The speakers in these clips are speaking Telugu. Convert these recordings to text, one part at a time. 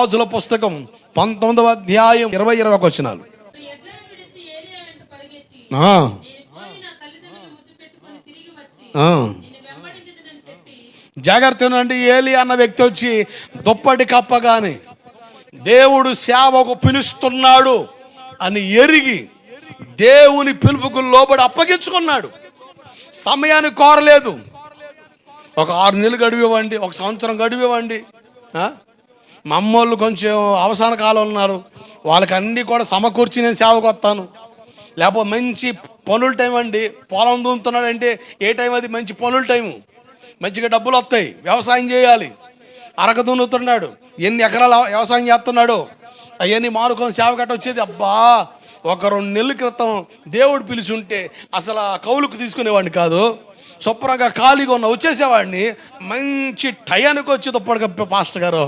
రాజుల పుస్తకం పంతొమ్మిదవ అధ్యాయం ఇరవై ఇరవై ఒక వచ్చినాలు ఆ, జాగ్రత్త నుండి ఏలి అన్న వ్యక్తి వచ్చి దుప్పటి కప్పగానే దేవుడు సేవకు పిలుస్తున్నాడు అని ఎరిగి దేవుని పిలుపుకు లోబడి అప్పగించుకున్నాడు. సమయాన్ని కోరలేదు ఒక ఆరు నెలలు గడివివ్వండి ఒక సంవత్సరం గడివివ్వండి మా అమ్మోళ్ళు కొంచెం అవసాన కాలం ఉన్నారు. వాళ్ళకి అన్నీ కూడా సమకూర్చి నేను సేవకు వస్తాను. లేకపోతే మంచి పనుల టైం అండి. పొలం దున్నుతున్నాడంటే ఏ టైం అది? మంచి పనుల టైము మంచిగా డబ్బులు వస్తాయి. వ్యవసాయం చేయాలి. అరక దున్నుతున్నాడు. ఎన్ని ఎకరాల వ్యవసాయం చేస్తున్నాడు? అవన్నీ మానుకొని సేవ కట్ట వచ్చేది అబ్బా! ఒక రెండు నెలల క్రితం దేవుడు పిలుచుంటే అసలు ఆ కౌలుకు తీసుకునేవాడిని కాదు. శుభ్రంగా ఖాళీగా ఉన్న వచ్చేసేవాడిని. మంచి టయానికి వచ్చి దుప్పటి కప్పే పాస్టర్ గారు.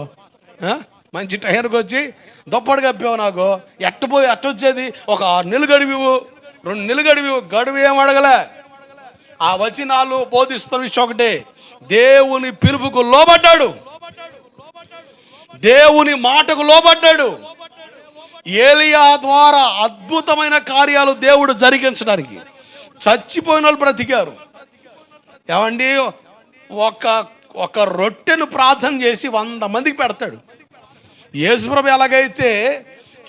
మంచి టైర్కి వచ్చి దుప్పటి కప్పావు నాకు. ఎట్టపోయి ఎట్టొచ్చేది ఒక ఆరు నెలలు గడివివు. రెండు నెలలు గడివివు. గడువు ఏం అడగలే. ఆ వచనాలు బోధిస్తున్న విషయం ఒకటే. దేవుని పిలుపుకు లోబడ్డాడు. దేవుని మాటకు లోబడ్డాడు. ఏలియా ద్వారా అద్భుతమైన కార్యాలు దేవుడు జరిగించడానికి చచ్చిపోయిన వాళ్ళు బ్రతికారు. ఏమండి? ఒక ఒక రొట్టెను ప్రార్థన చేసి వంద మందికి పెడతాడు. యేసుప్రభు ఎలాగైతే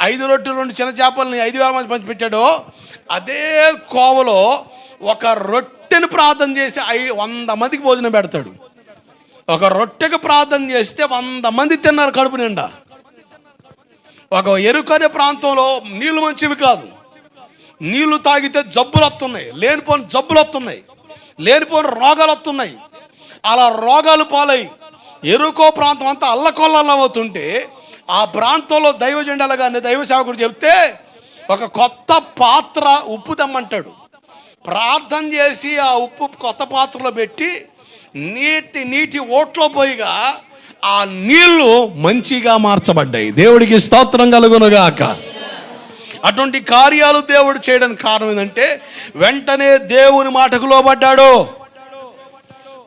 ఐదు రొట్టెలు రెండు చిన్న చేపలని ఐదు వేల మంది పంచిపెట్టాడో అదే కోవలో ఒక రొట్టెను ప్రార్థన చేసి ఐ వంద మందికి భోజనం పెడతాడు. ఒక రొట్టెకు ప్రార్థన చేస్తే వంద మంది తిన్నారు కడుపు నిండా. ఒక ఎరుకనే ప్రాంతంలో నీళ్ళు మంచివి కాదు. నీళ్ళు తాగితే జబ్బులు వస్తున్నాయి లేనిపోని జబ్బులు వస్తున్నాయి లేనిపోని రోగాలు వస్తున్నాయి అలా రోగాలు పాలై ఎరుకో ప్రాంతం అంతా అల్లకొల్లలో అవుతుంటే ఆ ప్రాంతంలో దైవ జెండాలు కానీ దైవ సేవకుడు చెప్తే ఒక కొత్త పాత్ర ఉప్పు తెమ్మంటాడు ప్రార్థన చేసి ఆ ఉప్పు కొత్త పాత్రలో పెట్టి నీటి నీటి ఓట్లో పోయిగా ఆ నీళ్ళు మంచిగా మార్చబడ్డాయి. దేవుడికి స్తోత్రం కలుగునుగాక. అటువంటి కార్యాలు దేవుడు చేయడానికి కారణం ఏంటంటే వెంటనే దేవుని మాటకు లోబడ్డాడు.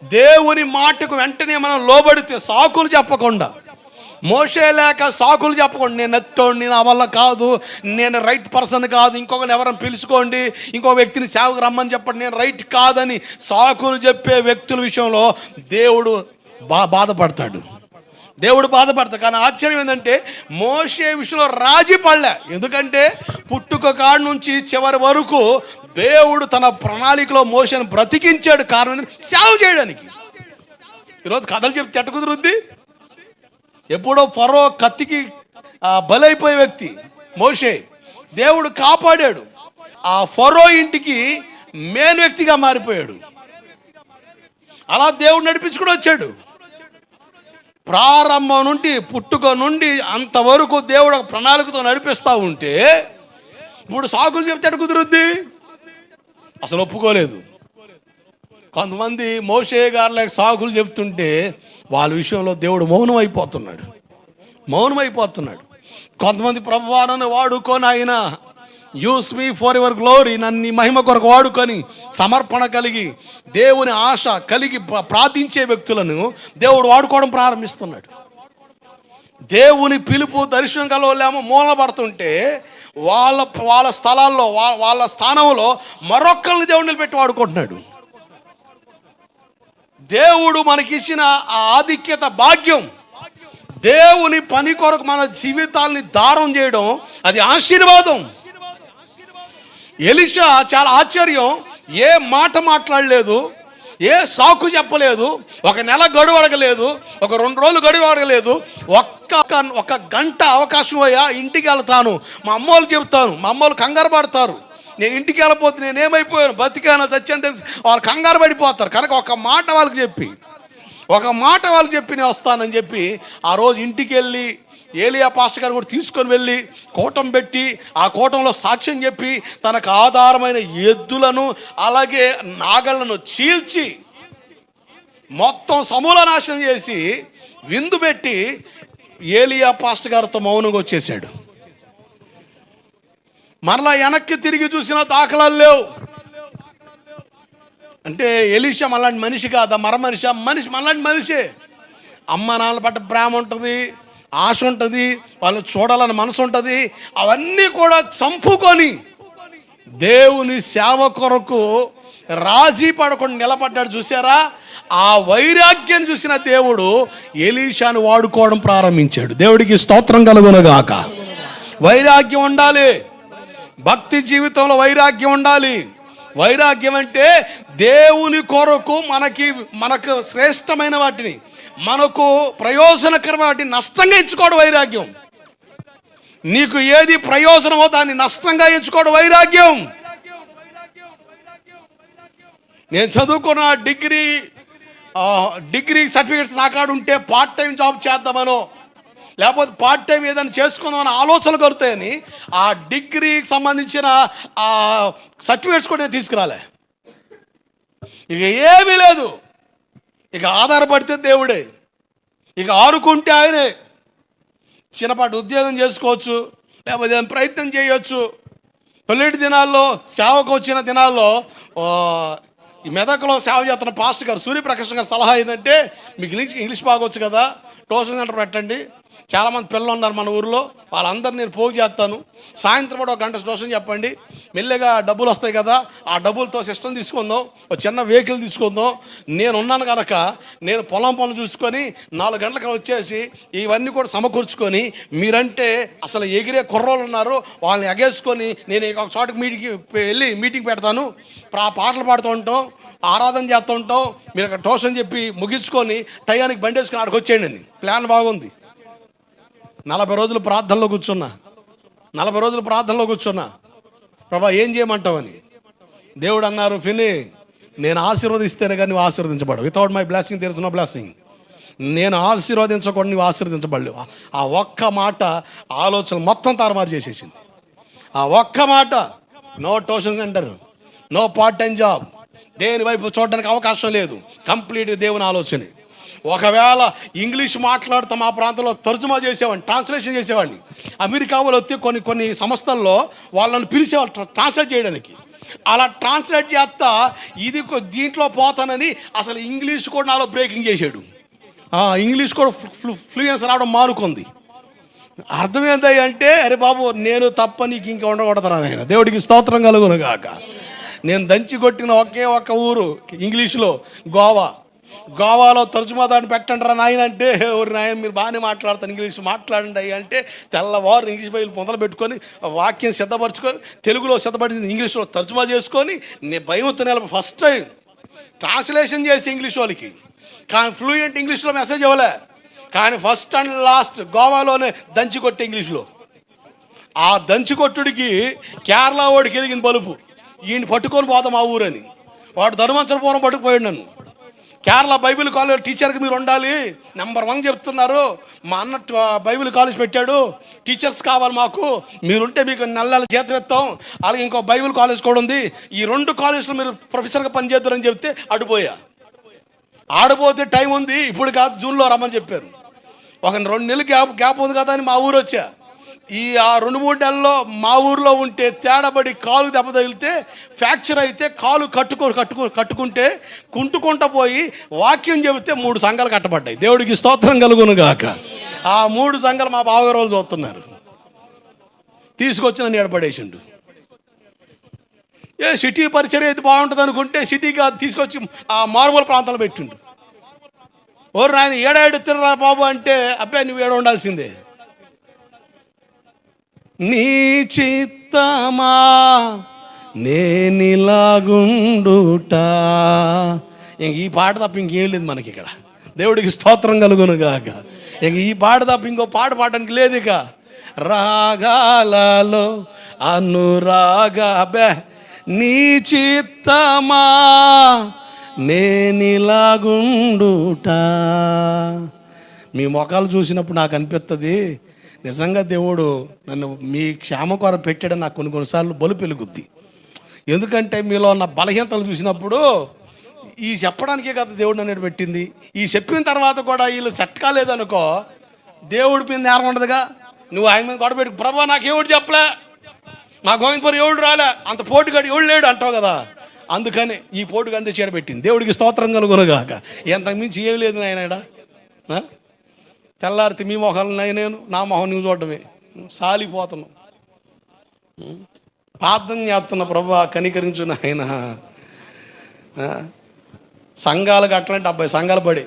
దేవుని మాటకు వెంటనే మనం లోబడితే సాకులు చెప్పకుండా మోసే లేక సాకులు చెప్పకుండా నేను ఎత్తోండి నా వల్ల కాదు నేను రైట్ పర్సన్ కాదు ఇంకొకరిని ఎవరైనా పిలుచుకోండి ఇంకో వ్యక్తిని సేవకు రమ్మని చెప్పండి నేను రైట్ కాదని సాకులు చెప్పే వ్యక్తుల విషయంలో దేవుడు బా బాధపడతాడు. దేవుడు బాధపడతాడు. కానీ ఆశ్చర్యం ఏంటంటే మోసే విషయంలో రాజీ పడలే. ఎందుకంటే పుట్టుక కాడ నుంచి చివరి వరకు దేవుడు తన ప్రణాళికలో మోసను బ్రతికించాడు. కారణం ఏంటంటే సేవ చేయడానికి. ఈరోజు కథలు చెప్తే ఎట్ట కుదురుద్ది. ఎప్పుడో ఫరో కత్తికి బలైపోయే వ్యక్తి మోషే. దేవుడు కాపాడాడు. ఆ ఫరో ఇంటికి మేన్ వ్యక్తిగా మారిపోయాడు. అలా దేవుడు నడిపించుకుని వచ్చాడు. ప్రారంభం నుండి పుట్టుక నుండి అంతవరకు దేవుడు ఒక ప్రణాళికతో నడిపిస్తూ ఉంటే ఇప్పుడు సాకులు చెప్తాడు కుదురుద్ది. అసలు ఒప్పుకోలేదు. కొంతమంది మోసే గారులకు సాకులు చెప్తుంటే వాళ్ళ విషయంలో దేవుడు మౌనం అయిపోతున్నాడు మౌనం అయిపోతున్నాడు కొంతమంది ప్రభువానని వాడుకొని ఆయన use me for your glory నన్ను మహిమ కొరకు వాడుకొని సమర్పణ కలిగి దేవుని ఆశ కలిగి ప్రార్థించే వ్యక్తులను దేవుడు వాడుకోవడం ప్రారంభిస్తున్నాడు. దేవుని పిలుపు దర్శనం కలవలేమో మూలపడుతుంటే వాళ్ళ వాళ్ళ స్థలాల్లో వాళ్ళ స్థానంలో మరొక్కరిని దేవుడిని పెట్టి వాడుకుంటున్నాడు. దేవుడు మనకిచ్చిన ఆ ఆధిక్యత భాగ్యం దేవుని పని కొరకు మన జీవితాల్ని దారం చేయడం అది ఆశీర్వాదం. ఎలిషా చాలా ఆశ్చర్యం. ఏ మాట మాట్లాడలేదు. ఏ సాకు చెప్పలేదు. ఒక నెల గడువు అడగలేదు ఒక రెండు రోజులు గడువు అడగలేదు ఒక్క ఒక గంట అవకాశం అయ్యా ఇంటికి వెళ్తాను. మా అమ్మోళ్ళు చెప్తాను మా అమ్మోళ్ళు కంగారు పడతారు. నేను ఇంటికి వెళ్ళిపోతే నేను ఏమైపోయాను? బతికాను చచ్చాను తెలిసి. వాళ్ళు కంగారు పడిపోతారు. కనుక ఒక మాట వాళ్ళకి చెప్పి ఒక మాట వాళ్ళకి చెప్పి నేను వస్తానని చెప్పి ఆ రోజు ఇంటికి వెళ్ళి ఏలియా పాస్టర్ గారు కూడా తీసుకొని వెళ్ళి కూటం పెట్టి ఆ కూటంలో సాక్ష్యం చెప్పి తనకు ఆధారమైన ఎద్దులను అలాగే నాగళ్ళను చీల్చి మొత్తం సమూల నాశనం చేసి విందు పెట్టి ఏలియా పాస్టర్ గారితో మౌనంగా వచ్చేసాడు మరలా వెనక్కి తిరిగి చూసిన దాఖలాలు లేవు. అంటే ఎలీషా మళ్ళాంటి మనిషి కాదా మర మనిషి మనిషి మళ్ళాంటి మనిషే. అమ్మ నాన్న పట్ల ప్రేమ ఉంటుంది ఆశ ఉంటుంది వాళ్ళని చూడాలని మనసు ఉంటుంది అవన్నీ కూడా చంపుకొని దేవుని సేవ కొరకు రాజీ పడకుండా నిలబడ్డాడు చూసారా ఆ వైరాగ్యం చూసిన దేవుడు ఎలీషాను వాడుకోవడం ప్రారంభించాడు. దేవుడికి స్తోత్రం కలుగునగాక వైరాగ్యం ఉండాలి. భక్తి జీవితంలో వైరాగ్యం ఉండాలి. వైరాగ్యం అంటే దేవుని కొరకు మనకి మనకు శ్రేష్టమైన వాటిని మనకు ప్రయోజనకరమైన వాటిని నష్టంగా ఎంచుకోవడం వైరాగ్యం. నీకు ఏది ప్రయోజనమో దాన్ని నష్టంగా ఎంచుకోవడం వైరాగ్యం. నేను చదువుకున్న డిగ్రీ డిగ్రీ సర్టిఫికేట్స్ నాకాడు ఉంటే పార్ట్ టైం జాబ్ చేద్దామనో లేకపోతే పార్ట్ టైం ఏదైనా చేసుకుందామని ఆలోచనలు కలుగుతాయని ఆ డిగ్రీకి సంబంధించిన ఆ సర్టిఫికేట్స్ కూడా నేను తీసుకురాలే. ఇక ఏమీ లేదు. ఇక ఆధారపడితే దేవుడే. ఇక ఆరుకుంటే ఆయనే. చిన్నపాటి ఉద్యోగం చేసుకోవచ్చు లేకపోతే ప్రయత్నం చేయొచ్చు. పెళ్ళిటి దినాల్లో సేవకు వచ్చిన దినాల్లో ఈ మెదక్లో సేవ చేస్తున్న పాస్టర్ గారు సూర్యప్రకాష్ గారు సలహా ఏంటంటే మీకు ఇంగ్లీష్ ఇంగ్లీష్ బాగొచ్చు కదా ట్యూషన్ సెంటర్ పెట్టండి. చాలామంది పిల్లలు ఉన్నారు మన ఊరిలో. వాళ్ళందరినీ నేను పోగు చేస్తాను. సాయంత్రం కూడా ఒక గంట ట్యూషన్ చెప్పండి. మెల్లగా డబ్బులు వస్తాయి కదా ఆ డబ్బులతో సిస్టమ్ తీసుకుందాం. ఒక చిన్న వెహికల్ తీసుకుందాం. నేను ఉన్నాను కనుక నేను పొలం పనులు చూసుకొని నాలుగు గంటలకు వచ్చేసి ఇవన్నీ కూడా సమకూర్చుకొని మీరంటే అసలు ఎగిరే కుర్రోళ్ళు ఉన్నారు. వాళ్ళని ఎగేసుకొని నేను ఒక చోటకి మీటింగ్కి వెళ్ళి మీటింగ్ పెడతాను. ఆ పాటలు పాడుతూ ఉంటాం. ఆరాధన చేస్తూ ఉంటాం. మీరు అక్కడ ట్యూషన్ చెప్పి ముగించుకొని టయానికి బండి వేసుకుని ఆడికి వచ్చేయండి. ప్లాన్ బాగుంది. నలభై రోజులు ప్రార్థనలో కూర్చున్నా. నలభై రోజులు ప్రార్థనలో కూర్చున్నా. ప్రభా ఏం చేయమంటావని? దేవుడు అన్నారు ఫిని నేను ఆశీర్వదిస్తేనే కానీ నువ్వు ఆశీర్వదించబడు వితౌట్ మై బ్లాసింగ్ తెలుసు నో బ్లాసింగ్ నేను ఆశీర్వదించకుండా నువ్వు ఆశీర్వదించబడలేవు. ఆ ఒక్క మాట ఆలోచన మొత్తం తారుమారు చేసేసింది. ఆ ఒక్క మాట no tuition centre no part time job దేని వైపు చూడడానికి అవకాశం లేదు. కంప్లీట్ దేవుని ఆలోచనే. ఒకవేళ ఇంగ్లీష్ మాట్లాడుతూ మా ప్రాంతంలో తర్జుమా చేసేవాడిని ట్రాన్స్లేషన్ చేసేవాడిని అమెరికా వాళ్ళు వస్తే కొన్ని కొన్ని సంస్థల్లో వాళ్ళని పిలిచేవాళ్ళు ట్రాన్స్లేట్ చేయడానికి. అలా ట్రాన్స్లేట్ చేస్తా ఇది దీంట్లో పోతానని అసలు ఇంగ్లీష్ కూడా నాలో బ్రేకింగ్ చేశాడు. ఇంగ్లీష్ కూడా ఫ్లూయెన్స్ రావడం మారుకుంది అర్థం అంటే అరే బాబు నేను తప్ప నీకు ఇంకా ఉండకూడదురా నేను దేవుడికి స్తోత్రం కలుగును గాక. నేను దంచి కొట్టిన ఒకే ఒక్క ఊరు ఇంగ్లీష్లో గోవా. గోవాలో తరచుమా దాన్ని పెట్టండి రా నాయన అంటే ఎవరు నాయన మీరు బాగానే మాట్లాడతాను ఇంగ్లీష్ మాట్లాడండి అయ్యి అంటే తెల్లవారు ఇంగ్లీష్ బైబిల్ మొదలు పెట్టుకొని వాక్యం సిద్ధపరచుకొని తెలుగులో సిద్ధపడింది ఇంగ్లీష్లో తర్జుమా చేసుకొని నేను భయంతో నెల ఫస్ట్ టైం ట్రాన్స్లేషన్ చేసి ఇంగ్లీష్ వాళ్ళకి. కానీ ఫ్లూయెంట్ ఇంగ్లీష్లో మెసేజ్ ఇవ్వలే. కానీ ఫస్ట్ అండ్ లాస్ట్ గోవాలోనే దంచి కొట్టే ఇంగ్లీష్లో. ఆ దంచి కొట్టుడికి కేరళ వాడికి ఎదిగింది బలుపు. ఈయన పట్టుకొని పోతాం మా ఊరని. వాడు ధర్మంచరపురం పట్టుకుపోయాడు నన్ను. కేరళ బైబిల్ కాలేజ్ టీచర్కి మీరు ఉండాలి. నెంబర్ వన్ చెప్తున్నారు. మా అన్న బైబిల్ కాలేజ్ పెట్టాడు. టీచర్స్ కావాలి మాకు. మీరుంటే మీకు నెల నెల జీతం ఇస్తాం అలాగే ఇంకో బైబిల్ కాలేజ్ కూడా ఉంది. ఈ రెండు కాలేజ్లో మీరు ప్రొఫెసర్గా పనిచేద్దారని చెప్తే అడిపోయా ఆడపోతే టైం ఉంది. ఇప్పుడు కాదు జూన్లో రమ్మని చెప్పారు. ఒక రెండు నెలలు గ్యాప్ గ్యాప్ ఉంది కదా అని మా ఊరు వచ్చా. ఈ ఆ రెండు మూడు నెలల్లో మా ఊర్లో ఉంటే తేడబడి కాలు దెబ్బ తగిలితే ఫ్రాక్చర్ అయితే కాలు కట్టుకో కట్టుకో కట్టుకుంటే కుంటుకుంటూ పోయి వాక్యం చెబితే మూడు సంఘాలు కట్టబడ్డాయి. దేవుడికి స్తోత్రం కలుగును గాక. ఆ మూడు సంఘాలు మా బావగారు వాళ్ళు చూస్తున్నారు. తీసుకొచ్చి నన్ను ఏడపడేసిండు. ఏ సిటీ పరిచయం అయితే బాగుంటుంది అనుకుంటే సిటీగా తీసుకొచ్చి ఆ మారుమూల ప్రాంతంలో పెట్టిండు. ఓరు నాయన ఏడాడు తినరా బాబు అంటే అబ్బాయి నువ్వు ఏడ ఉండాల్సిందే. నీ చిత్తమా నేనిలాగుండుట. ఇంక ఈ పాట తప్ప ఇంకేం లేదు మనకి ఇక్కడ. దేవుడికి స్తోత్రం కలుగును గాక. ఇంక ఈ పాట తప్ప ఇంకో పాట పాడడానికి లేదు ఇక. రాగాలలో అనురాగ బె నీ చిత్తమా నేనిలాగుండుట. మీ మొఖాలు చూసినప్పుడు నాకు అనిపిస్తుంది నిజంగా దేవుడు నన్ను మీ క్షేమ కొర పెట్టాడని నాకు కొన్ని కొన్నిసార్లు బలు పెలుగుద్ది. ఎందుకంటే మీలో ఉన్న బలహీనతలు చూసినప్పుడు ఈ చెప్పడానికే కదా దేవుడు నన్ను పెట్టింది. ఈ చెప్పిన తర్వాత కూడా వీళ్ళు సెట్ కాలేదనుకో దేవుడి మీద నేరం ఉండదుగా. నువ్వు ఆయన మీద గొడవ ప్రభు ప్రభా నాకు ఎవడు చెప్పలే? మా గోవిందపురం ఎవడు రాలే? అంత పోటుగాడు ఎవడు లేడు? అంటావు కదా. అందుకని ఈ పోటుగా అంతే చీడ పెట్టింది. దేవుడికి స్తోత్రం కలుగునుగాక ఎంతకు మించి ఏం లేదు నాయన తెల్లారితే మీ మొహాలను నేను నా మొహం నువ్వు చూడటమే సాలిపోతున్నాం. ప్రార్థన చేస్తున్న ప్రభా కనికరించు ఆయన. సంఘాలు కట్టడం డెబ్బై సంఘాలు పడి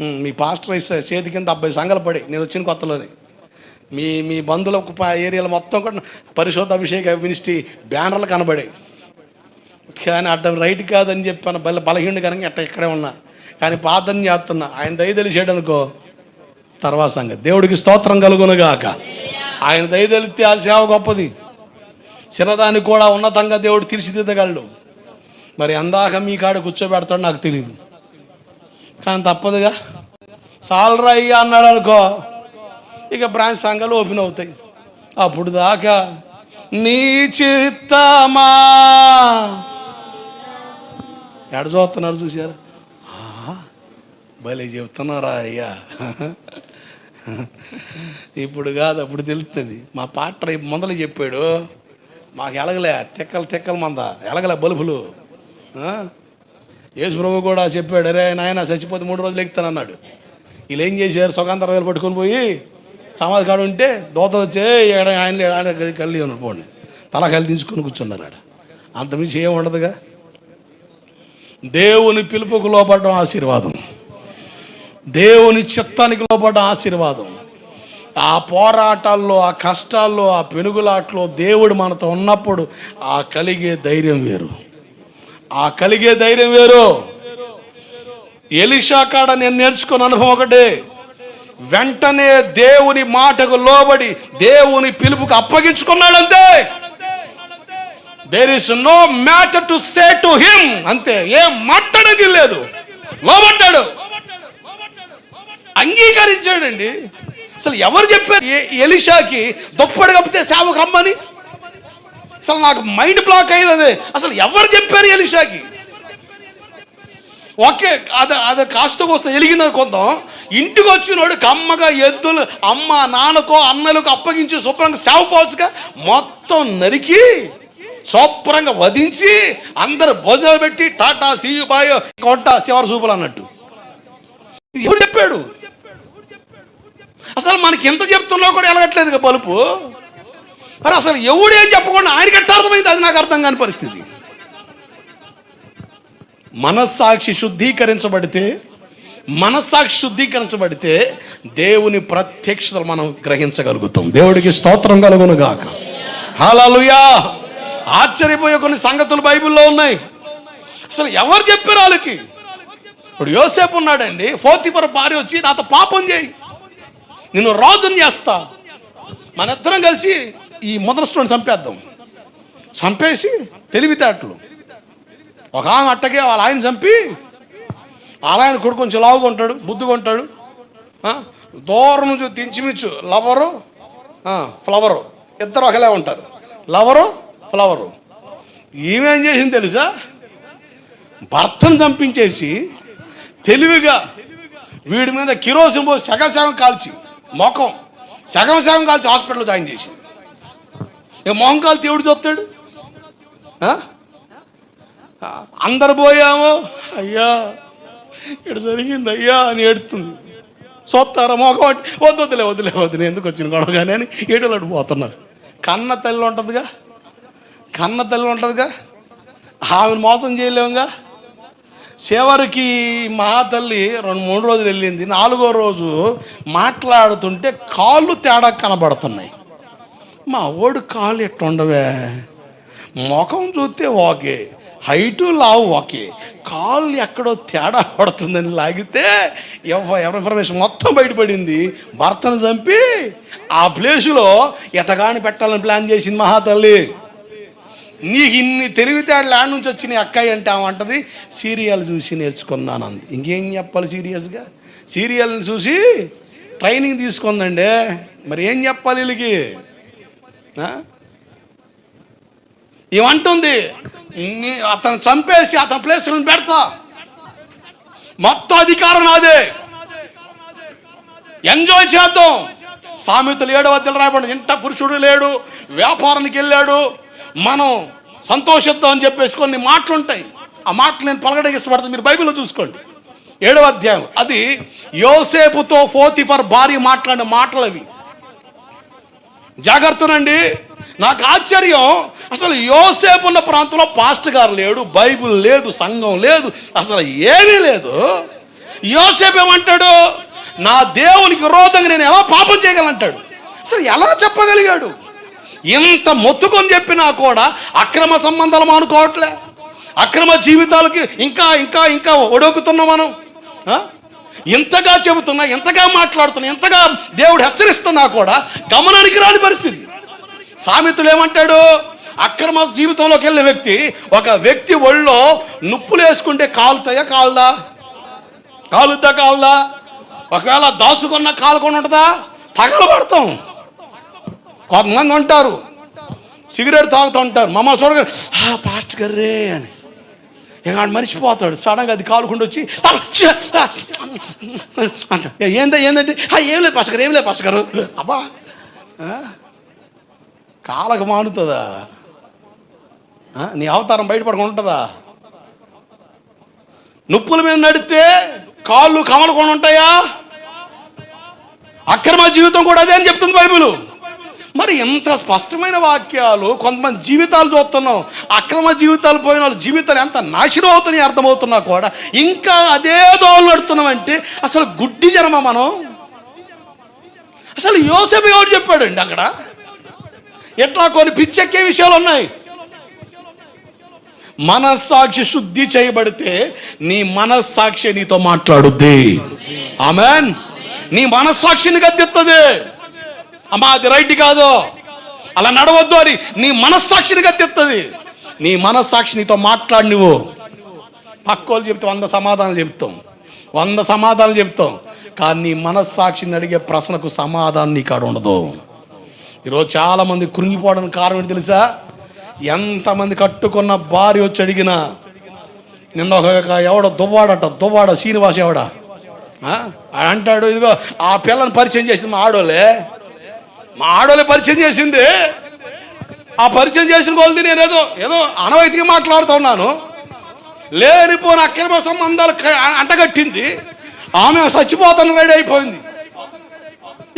మీ పాస్టర్ ఇస్తే చేతి కింద డెబ్బై సంఘాలు పడి నేను వచ్చిన కొత్తలోనే. మీ మీ బంధువుల ఏరియాలో మొత్తం కూడా పరిశోధ అభిషేక మినిస్ట్రీ బ్యానర్లు కనబడాయి. కానీ అడ్డం రైట్ కాదని చెప్పాను. బల బలహీనుడు కనుక ఎట్ట ఇక్కడే ఉన్నా. కానీ ప్రార్థన చేస్తున్నా. ఆయన దయ తెలిసాడు అనుకో తర్వాత సంగతి. దేవుడికి స్తోత్రం కలుగునుగాక. ఆయన దయ ఆ సేవ గొప్పది. చిన్నదాన్ని కూడా ఉన్నతంగా దేవుడు తీర్చిదిద్దగలడు. మరి అందాక మీ కాడ కూర్చోబెడతాడు నాకు తెలియదు కానీ తప్పదుగా. సాలరా అయ్యా అన్నాడు అనుకో. ఇక బ్రాంచ్ సంఘాలు ఓపెన్ అవుతాయి. అప్పుడు దాకా నీ చిత్తమా? ఎడ చూస్తున్నారు చూసారా ఆ, భలే చెప్తున్నారా అయ్యా? ఇప్పుడు కాదు అప్పుడు తెలుస్తుంది మా పాట మొదలు చెప్పాడు మాకు ఎలగలే తిక్కలు తిక్కల మంద ఎలగలే బలుపులు యేసు ప్రభు కూడా చెప్పాడు అరే నాయన చచ్చిపోతే మూడు రోజులు ఎక్కుతాను అన్నాడు. వీళ్ళు ఏం చేశారు? సుగంధ వేలు పట్టుకొని పోయి సమాధి కాడు ఉంటే దోతలు వచ్చే ఏడ ఆయన ఆయన కళ్ళి ఉన్నారు తల కళ్ళు దించుకొని కూర్చున్నారు ఆడ. అంతమించి ఏం ఉండదుగా? దేవుని పిలుపుకు లోపడడం ఆశీర్వాదం. దేవుని చిత్తానికి లోపడడం ఆశీర్వాదం. ఆ పోరాటాల్లో ఆ కష్టాల్లో ఆ పెనుగులాట్లో దేవుడు మనతో ఉన్నప్పుడు ఆ కలిగే ధైర్యం వేరు. ఆ కలిగే ధైర్యం వేరు. ఎలిషా కాడ నేను నేర్చుకున్న అనుభవం ఒకటే. వెంటనే దేవుని మాటకు లోబడి దేవుని పిలుపుకు అప్పగించుకున్నాడంతే. There is no matter to say to him అంతే ఏం మాట్లాడకి లేదు. లోబడ్డాడు. అంగీకరించాడండి. అసలు ఎవరు చెప్పారు? ఎలిషాకి దుప్పటి కప్పితే సేవకు రమ్మని? అసలు నాకు మైండ్ బ్లాక్ అయ్యేది. అదే అసలు ఎవరు చెప్పారు ఎలిషాకి? ఓకే అది అది కాస్త కోస్త ఎలిగిందని అనుకుందాం ఇంటికి వచ్చినోడు కమ్మగా ఎద్దులు అమ్మ నాన్నకో అన్నలకు అప్పగించి శుభ్రంగా సేవపోవచ్చుగా మొత్తం నరికి శుభ్రంగా వధించి అందరు భోజనాలు పెట్టి టాటా సీయు బాయ్ కొంట శివర సూపులు అన్నట్టు. ఎవరు చెప్పాడు? అసలు మనకి ఎంత చెప్తున్నా కూడా ఎలగట్లేదు బలుపు మరి అసలు ఎవడు ఏం చెప్పకుండా ఆయనకి ఎట్లా అర్థమైంది? అది నాకు అర్థం కాని పరిస్థితి. మనస్సాక్షి శుద్ధీకరించబడితే మనస్సాక్షి శుద్ధీకరించబడితే దేవుని ప్రత్యక్షతలు మనం గ్రహించగలుగుతాం. దేవుడికి స్తోత్రం కలుగును గాక హాలూయా ఆశ్చర్యపోయే కొన్ని సంగతులు బైబిల్లో ఉన్నాయి. అసలు ఎవరు చెప్పారు వాళ్ళకి? ఇప్పుడు యోసేపు ఉన్నాడండి ఫోర్తిపర భార్య వచ్చి నాతో పాపం చేయి. నిన్ను రాజుని చేస్తా. మన ఇద్దరం కలిసి ఈ మొదటి స్టోన్ చంపేద్దాం. చంపేసి తెలివితేటలు. ఒక ఆమె అట్టకే వాళ్ళ ఆయన చంపి వాళ్ళ ఆయన కొడుకు కొంచెం లావుగా ఉంటాడు బుద్ధిగా ఉంటాడు. దూరం నుంచి తించిమిచ్చు లవరు ఫ్లవరు. ఇద్దరు ఒకలే ఉంటారు. Lover flower. ఏమేం చేసింది తెలుసా? భర్తను చంపించేసి తెలివిగా వీడి మీద కిరోసిన్ పోసి సగసగం కాల్చి మొఖం. సగం సగం కాల్చి హాస్పిటల్లో జాయిన్ చేసింది. ఇక మొహం కాల్చి ఎవడు చూస్తాడు? అందరు పోయామో? అయ్యా ఇక్కడ జరిగింది అయ్యా అని ఏడుతుంది. చూస్తారా మొఖం అంటే? వద్దు వద్దులే వద్దులే వదిలే ఎందుకు వచ్చిన గొడవ కానీ అని ఏడులాడు పోతున్నారు. కన్న తల్లి ఉంటుందిగా? కన్న తల్లి ఉంటుందిగా? ఆమెను మోసం చేయలేముగా? చివరికి మా తల్లి రెండు మూడు రోజులు వెళ్ళింది. నాలుగో రోజు మాట్లాడుతుంటే కాళ్ళు తేడా కనబడుతున్నాయి. మా ఓడు కాళ్ళు ఎట్టుండవే ముఖం చూస్తే ఓకే హైటు లావు ఓకే కాళ్ళు ఎక్కడో తేడా పడుతుందని లాగితే ఎవ- ఎవరి ఇన్ఫర్మేషన్ మొత్తం బయటపడింది. భర్తను చంపి ఆ ప్లేసులో ఎతగాని పెట్టాలని ప్లాన్ చేసింది మహాతల్లి. నీకు ఇన్ని తెలివితేటలు ఆడ నుంచి వచ్చినాయి అక్కయ్య అంటే అంటది. సీరియల్ చూసి నేర్చుకున్నాను అంది ఇంకేం చెప్పాలి సీరియస్గా? సీరియల్ని చూసి ట్రైనింగ్ తీసుకుందండి. మరి ఏం చెప్పాలి వీళ్ళకి? ఏమంటుంది? అతను చంపేసి అతని ప్లేస్ నేను పెడతా. మొత్తం అధికారం నాదే. ఎంజాయ్ చేద్దాం. సామెతలు ఏడవ అద్దెలు రాయబడి ఇంట పురుషుడు లేడు వ్యాపారానికి వెళ్ళాడు. మనం సంతోషిద్దాం అని చెప్పేసి కొన్ని మాటలుంటాయి. ఆ మాటలు నేను పలకడానికి ఇష్టపడతాను. మీరు బైబిల్లో చూసుకోండి. ఏడవ అధ్యాయం. అది యోసేపుతో ఫోతిఫర్ భార్య మాట్లాడిన మాటలు అవి జాగ్రత్తనండి నాకు ఆశ్చర్యం. అసలు యోసేపు ఉన్న ప్రాంతంలో పాస్టర్ గారు లేడు బైబిల్ లేదు సంఘం లేదు అసలు ఏమీ లేదు. యోసేపు ఏమంటాడు? నా దేవునికి విరోధంగా నేను ఎలా పాపం చేయగలంటాడు? అసలు ఎలా చెప్పగలిగాడు? ఇంత మొత్తుకొని చెప్పినా కూడా అక్రమ సంబంధాలు మానుకోవట్లే. అక్రమ జీవితాలకి ఇంకా ఇంకా ఇంకా ఒడుకుతున్నాం మనం. ఇంతగా చెబుతున్నా ఎంతగా మాట్లాడుతున్నా ఇంతగా దేవుడు హెచ్చరిస్తున్నా కూడా గమనానికి రాని పరిస్థితి. సామెతలు ఏమంటాడు? అక్రమ జీవితంలోకి వెళ్ళే వ్యక్తి ఒక వ్యక్తి ఒళ్ళో నుప్పులు వేసుకుంటే కాలుతాయా కాలుదా? కాలుద్దా కాలుదా? ఒకవేళ దాచుకున్న కాలుకొని ఉంటుందా? తగలబడతాం. కొంతమంది ఉంటారు సిగరెట్ తాగుతూ ఉంటారు మమ్మల్ని చూడగా "ఆ, పాస్టర్ గారే అని. ఇక మర్చిపోతాడు. సడన్గా అది కాలుకుండా వచ్చి అంట ఏందా ఏందంటే "ఆ, ఏం లేదు పాస్టర్ ఏం లేదు పాస్టర్ అబ్బా కాలకు మానుతుందా? నీ అవతారం బయటపడకుండా ఉంటుందా? నొప్పుల మీద నడితే కాళ్ళు కమలకుండా ఉంటాయా? అక్రమ జీవితం కూడా అదే అని చెప్తుంది బైబిలు. మరి ఎంత స్పష్టమైన వాక్యాలు కొంతమంది జీవితాలు చూస్తున్నాం అక్రమ జీవితాలు పోయిన వాళ్ళ జీవితాలు ఎంత నాశనం అవుతున్నాయి అర్థమవుతున్నా కూడా ఇంకా అదే దోవలు నడుతున్నామంటే అసలు గుడ్డి జనమా మనం? అసలు యోసేపు ఎవరు చెప్పాడండి అక్కడ? ఎట్లా కొన్ని పిచ్చెక్కే విషయాలు ఉన్నాయి. మనస్సాక్షి శుద్ధి చేయబడితే నీ మనస్సాక్షి నీతో మాట్లాడుద్ది. ఆమెన్. నీ మనస్సాక్షిని గద్దెత్తది. అమ్మా అది రైట్ కాదు. అలా నడవద్దు అని నీ మనస్సాక్షిని గద్దెత్తది నీ మనస్సాక్షి నీతో మాట్లాడి నువ్వు. పక్కోళ్ళు చెప్తే వంద సమాధానాలు చెప్తాం. వంద సమాధానాలు చెప్తాం. కానీ నీ మనస్సాక్షిని అడిగే ప్రశ్నకు సమాధానం నీ కాడ ఉండదు. ఈరోజు చాలామంది కృంగిపోవడానికి కారణం ఏంటి తెలుసా? ఎంతమంది కట్టుకున్న భార్య వచ్చి అడిగినా నిన్న ఒక ఎవడ దువ్వాడట దువ్వాడ శ్రీనివాస్ ఎవడ? ఆ? అంటాడు ఇదిగో ఆ పిల్లని పరిచయం చేసింది మా ఆడోళ్ళే. మా ఆడోళ్ళే పరిచయం చేసింది. ఆ పరిచయం చేసిన కొలది నేను ఏదో ఏదో అనవైతిగా మాట్లాడుతున్నాను లేనిపోని అక్రమ సంబంధాలు అంటగట్టింది. ఆమె చచ్చిపోతాను రెడీ అయిపోయింది.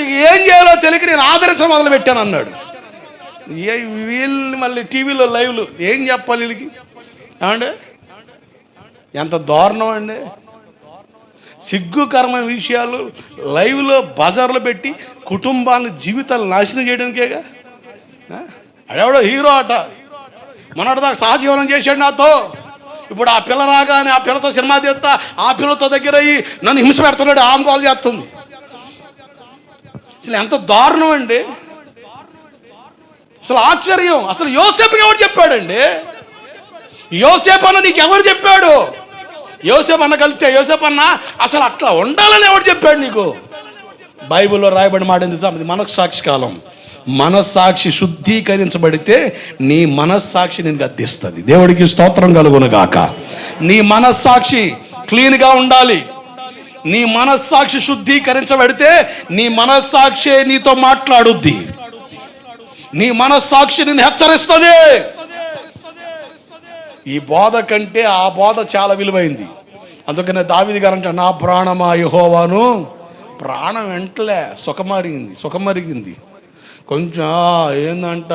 ఇక ఏం చేయాలో తెలియక నేను ఆదరించడం మొదలు పెట్టాను అన్నాడు. ఏ వీళ్ళని మళ్ళీ టీవీలో లైవ్లు ఏం చెప్పాలి వీళ్ళకి? ఏమండి? ఎంత దారుణం అండి. సిగ్గుకరమైన విషయాలు లైవ్లో బజార్లో పెట్టి కుటుంబాన్ని జీవితాలు నాశనం చేయడానికేగా? ఆ? హీరో అట మొన్నటి దాకా సహజీవనం చేశాడు నాతో. ఇప్పుడు ఆ పిల్ల రాగానే ఆ పిల్లతో సినిమా తీస్తా ఆ పిల్లతో దగ్గర అయ్యి నన్ను హింస పెడుతున్నాడు ఆమె కాల్ చేస్తుంది. అసలు ఎంత దారుణం అండి. అసలు ఆశ్చర్యం. అసలు యోసేపు ఎవరు చెప్పాడండి? యోసేపు అన్న నీకు ఎవరు చెప్పాడు? యోసేపు అన్న కలిస్తే యోసేపు అన్న అసలు అట్లా ఉండాలని ఎవడు చెప్పాడు నీకు? బైబిల్లో రాయబడి మాట ఏంది సార్? ఇది మనస్సాక్షి కాలం. మనస్సాక్షి శుద్ధీకరించబడితే నీ మనస్సాక్షి నేను గద్దిస్తుంది. దేవుడికి స్తోత్రం కలుగును గాక నీ మనస్సాక్షి క్లీన్గా ఉండాలి. నీ మనస్సాక్షి శుద్ధీకరించబడితే నీ మనస్సాక్షి నీతో మాట్లాడుద్ది. నీ మనస్సాక్షి నిన్ను హెచ్చరిస్తుంది. ఈ బోధ కంటే ఆ బోధ చాలా విలువైంది. అందుకనే దావిది గారు అంటే నా ప్రాణమా యహోవాను? ప్రాణం వెంటలే సుఖమరిగింది సుఖమరిగింది. కొంచెం ఏందంట?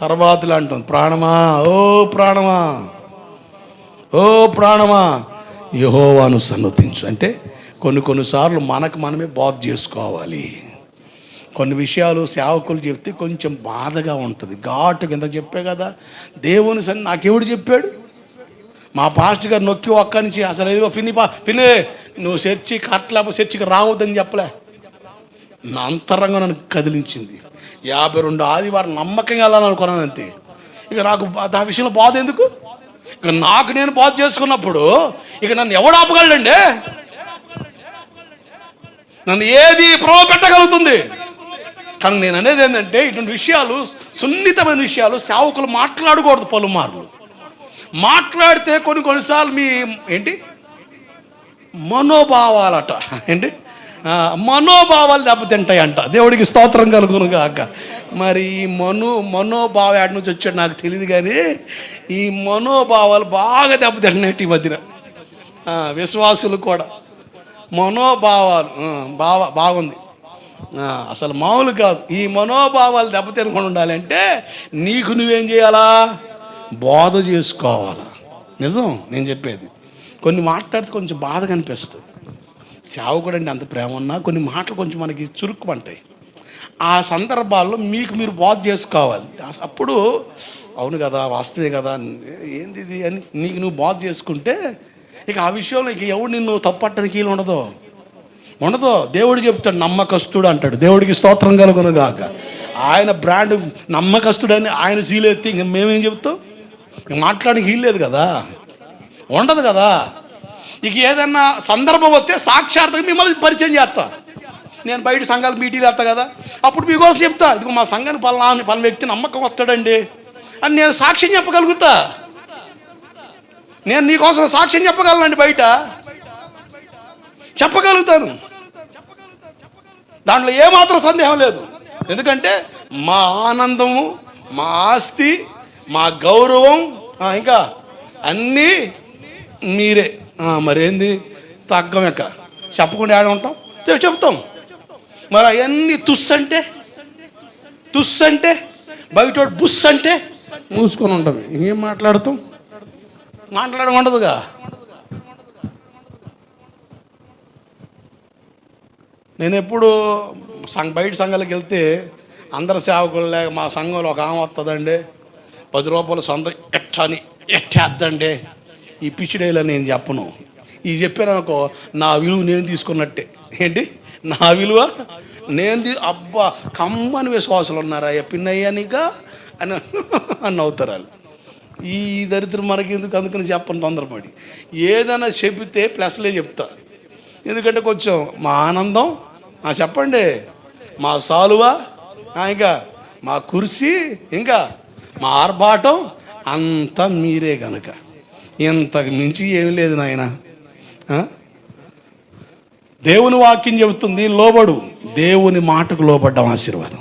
తర్వాతలు అంటుంది ప్రాణమా? ఓ ప్రాణమా? ఓ ప్రాణమా? యహోవాను సన్నతించు. అంటే కొన్ని కొన్నిసార్లు మనకు మనమే బోధ చేసుకోవాలి. కొన్ని విషయాలు సేవకులు చెప్తే కొంచెం బాధగా ఉంటుంది. ఘాటు కింద చెప్పే కదా. దేవుని సన్ని నాకెవడు చెప్పాడు? మా పాస్టర్ గారు నొక్కి ఒక్క నుంచి అసలు ఏదో ఫిని పా పిన్ని నువ్వు చర్చి కట్టలేపో చర్చికి రావద్దని చెప్పలే. నా అంతరంగం నన్ను కదిలించింది. యాభై రెండు ఆదివారం నమ్మకంగా వెళ్ళాలనుకున్నాను అంతే. ఇక నాకు ఆ విషయంలో బాధ ఎందుకు? ఇక నాకు నేను బాధ చేసుకున్నప్పుడు ఇక నన్ను ఎవడు ఆపగలండి నన్ను ఏది ప్రో పెట్టగలుగుతుంది కానీ నేను అనేది ఏంటంటే ఇటువంటి విషయాలు సున్నితమైన విషయాలు సేవకులు మాట్లాడకూడదు పలుమార్లు. మాట్లాడితే కొన్ని కొన్నిసార్లు మీ ఏంటి? మనోభావాలట. ఏంటి? మనోభావాలు దెబ్బతింటాయంట దేవుడికి స్తోత్రం కలుగును కాక మరి ఈ మనో మనోభావం ఎక్కడి నుంచి వచ్చాడు నాకు తెలియదు కానీ ఈ మనోభావాలు బాగా దెబ్బతింటున్నాయి ఈ మధ్యన. విశ్వాసులు కూడా. మనోభావాలు బాగా బాగుంది. అసలు మామూలు కాదు. ఈ మనోభావాలు దెబ్బతినకుండా ఉండాలంటే నీకు నువ్వేం చేయాలా? బోధ చేసుకోవాలా. నిజం నేను చెప్పేది. కొన్ని మాట్లాడితే కొంచెం బాధ కనిపిస్తుంది సేవకుడు అండి అంత ప్రేమ ఉన్నా కొన్ని మాటలు కొంచెం మనకి చురుక్కుమంటాయి ఆ సందర్భాల్లో మీకు మీరు బాధ చేసుకోవాలి. అప్పుడు అవును కదా వాస్తవే కదా ఏంది ఇది అని నీకు నువ్వు బాధ చేసుకుంటే ఇక ఆ విషయంలో ఇక ఎవడు నిన్ను తప్పట్టడానికి వీలు ఉండదు. ఉండదు. దేవుడు చెప్తాడు నమ్మకస్తుడు అంటాడు. దేవుడికి స్తోత్రం కలుగును గాక ఆయన బ్రాండ్ నమ్మకస్తుడని ఆయన సీలెత్తి ఇంక మేమేం చెప్తాం? మాట్లాడడానికి వీల్లేదు కదా. ఉండదు కదా. ఇక ఏదన్నా సందర్భం వస్తే సాక్షాత్తుగా మిమ్మల్ని పరిచయం చేస్తా. నేను బయట సంఘాలు మీటీలు వేస్తా కదా. అప్పుడు మీకోసం చెప్తా. ఇదిగో మా సంఘాన్ని పలానా పలానా వ్యక్తి నమ్మకం వస్తాడండి. అని నేను సాక్ష్యం చెప్పగలుగుతా. నేను నీకోసం సాక్ష్యం చెప్పగలనండి బయట. చెప్పగలుగుతాను. దాంట్లో ఏమాత్రం సందేహం లేదు. ఎందుకంటే మా ఆనందము మా ఆస్తి మా గౌరవం ఇంకా అన్నీ మీరే. మరేంది? తగ్గం ఎక్క చెప్పకుండా ఆడ ఉంటాం? చెప్- చెప్తాం. మరి అవన్నీ తుస్ అంటే? తుస్ అంటే? బయట బుస్ అంటే? మూసుకొని ఉంటాం. ఇంకేం మాట్లాడుతాం? మాట్లాడడం నేను ఎప్పుడు సంఘ బయట సంఘాలకు వెళ్తే అందరు సేవకులు లేక మా సంఘంలో ఒక ఆమె వస్తుందండి పది రూపాయలు సొంత ఎట్టని ఎట్టేద్దండి. ఈ పిచ్చిడేలా నేను చెప్పను. ఇది చెప్పాను అనుకో నా విలువ నేను తీసుకున్నట్టే. ఏంటి? నా విలువ? నేను అబ్బా కమ్మని విశ్వాసాలు ఉన్నారా? పిన్నయ్యానిగా అని అని అవుతారు వాళ్ళు ఈ దరిద్రం మనకి ఎందుకు అందుకని చెప్పను తొందరపడి. ఏదైనా చెబితే ప్లస్లే చెప్తా. ఎందుకంటే కొంచెం మా ఆనందం చెప్పండి. మా సాలువా? ఇంకా మా కుర్చీ? ఇంకా మా ఆర్భాటం? అంతా మీరే గనక. ఇంతకు మించి ఏం లేదు నాయన. దేవుని వాక్యం చెబుతుంది లోబడు. దేవుని మాటకు లోబడ్డం ఆశీర్వాదం.